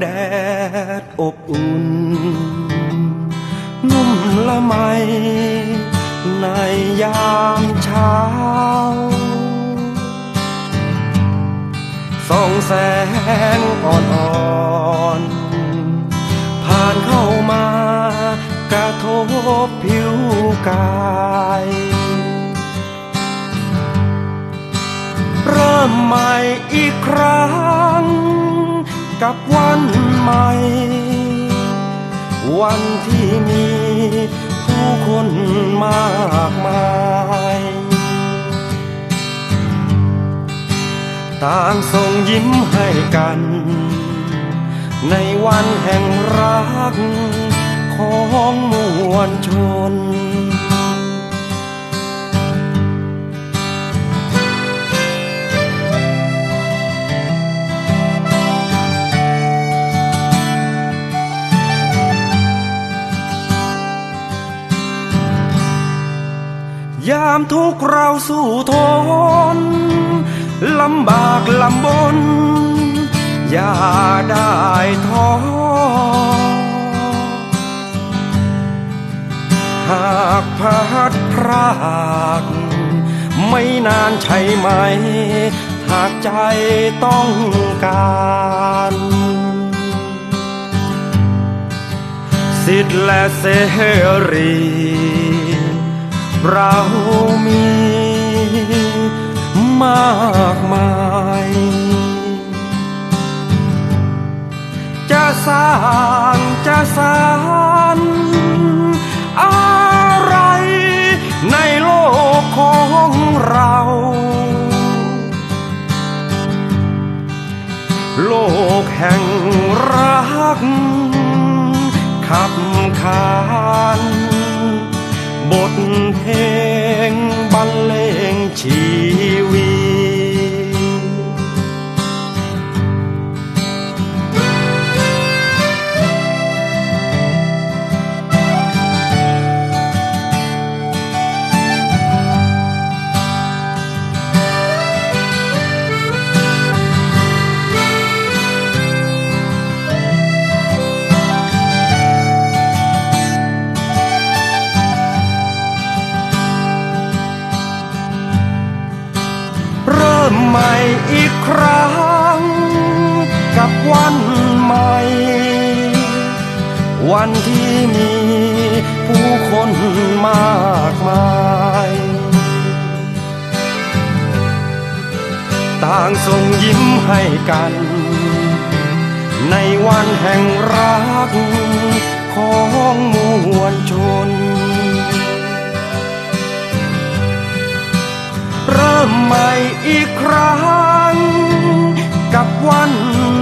แดดอบอุ่น นุ่มละไม ในยามเช้า ส่องแสงอ่อนๆ ผ่านเข้ามากระทบผิวกายเริ่มใหม่อีกครั้ง กับวันใหม่ วันที่มีผู้คนมากมายต่างส่งยิ้มให้กัน ในวันแห่งรักของมวลชน ยามทุกเราสู้ทนลำบากลำบน อย่าได้ท้อหากพัดพรากไม่นานใช่ไหม หากใจต้องการสิทธิ์และเสรี เรามีมากมาย จะสร้างจะสร้านอะไรในโลกของเรา โลกแห่งรักขับขาน บทเพล ใหม่อีกครั้ง กับวันใหม่ วันที่มีผู้คนมากมาย ต่างส่งยิ้มให้กัน ในวันแห่งรักของมวลชน มใหม่อีกครั้ง กับวันใหม่วัน